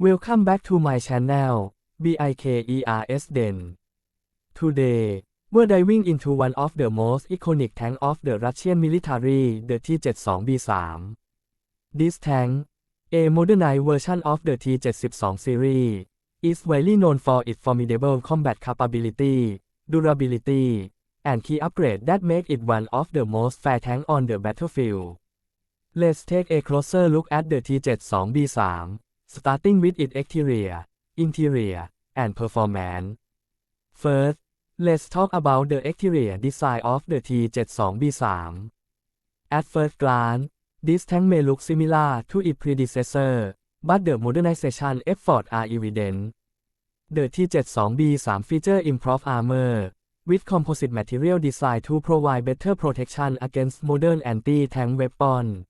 Welcome back to my channel, BIKERS Den. Today, we're diving into one of the most iconic tank of the Russian military, the T-72B3. This tank, a modernized version of the T-72 series, is widely known for its formidable combat capability, durability, and key upgrades that make it one of the most fast tanks on the battlefield. Let's take a closer look at the T-72B3 starting with its exterior, interior, and performance. First, let's talk about the exterior design of the T-72B3. At first glance, this tank may look similar to its predecessor, but the modernization efforts are evident. The T-72B3 features improved armor, with composite material designed to provide better protection against modern anti-tank weapons.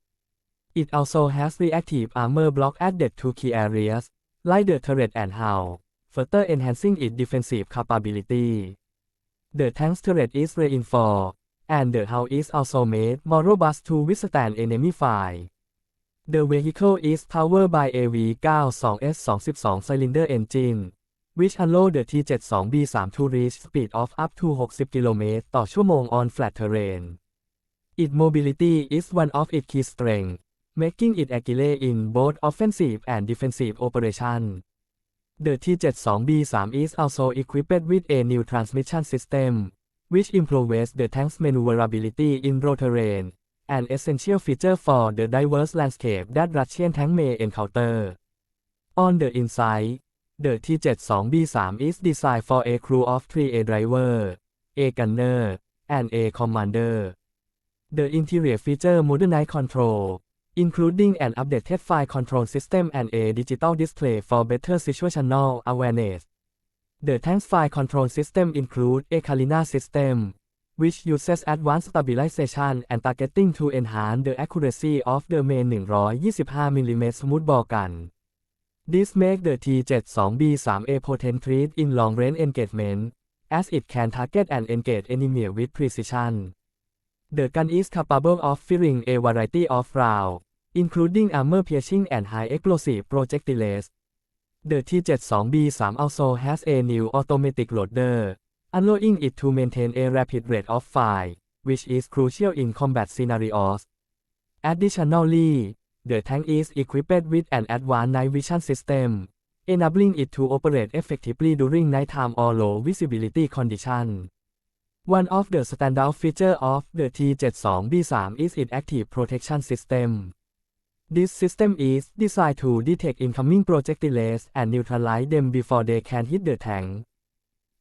It also has reactive armor block added to key areas, like the turret and hull, further enhancing its defensive capability. The tank's turret is reinforced, and the hull is also made more robust to withstand enemy fire. The vehicle is powered by a V92S22 cylinder engine, which allows the T-72B3 to reach speed of up to 60 km ต่อชั่วโมง on flat terrain. Its mobility is one of its key strengths, making it agile in both offensive and defensive operations. The T-72B3 is also equipped with a new transmission system, which improves the tank's maneuverability in road terrain, an essential feature for the diverse landscape that Russian tanks may encounter. On the inside, the T-72B3 is designed for a crew of three a driver, a gunner, and a commander. The interior features modernized control, including an updated file control system and a digital display for better situational awareness. The tank's file control system includes a Kalina system, which uses advanced stabilization and targeting to enhance the accuracy of the main 125mm smoothbore gun. This makes the T-72B3 a potent threat in long-range engagement, as it can target and engage enemy with precision. The gun is capable of firing a variety of rounds, including armor-piercing and high-explosive projectiles. The T-72B3 also has a new automatic loader, allowing it to maintain a rapid rate of fire, which is crucial in combat scenarios. Additionally, the tank is equipped with an advanced night vision system, enabling it to operate effectively during nighttime or low visibility conditions. One of the standout features of the T-72B3 is its active protection system. This system is designed to detect incoming projectiles and neutralize them before they can hit the tank.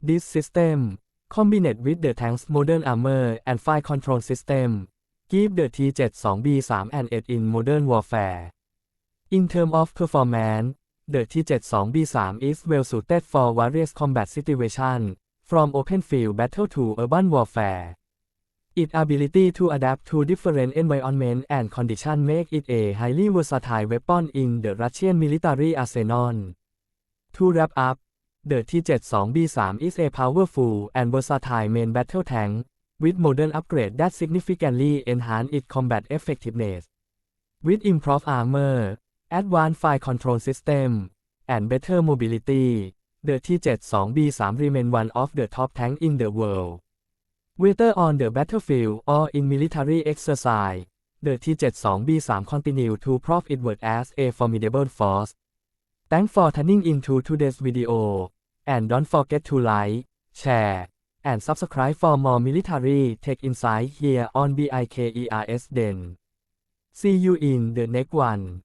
This system, combined with the tank's modern armor and fire control system, give the T-72B3 an edge in modern warfare. In terms of performance, the T-72B3 is well suited for various combat situations, from open field battle to urban warfare. Its ability to adapt to different environments and conditions make it a highly versatile weapon in the Russian military arsenal. To wrap up, the T-72B3 is a powerful and versatile main battle tank, with modern upgrades that significantly enhance its combat effectiveness. With improved armor, advanced fire control system, and better mobility, the T-72B3 remains one of the top tanks in the world. Whether on the battlefield or in military exercise, the T-72B3 continue to prove its worth as a formidable force. Thanks for tuning into today's video, and don't forget to like, share, and subscribe for more military tech insight here on BIKERS Den. See you in the next one.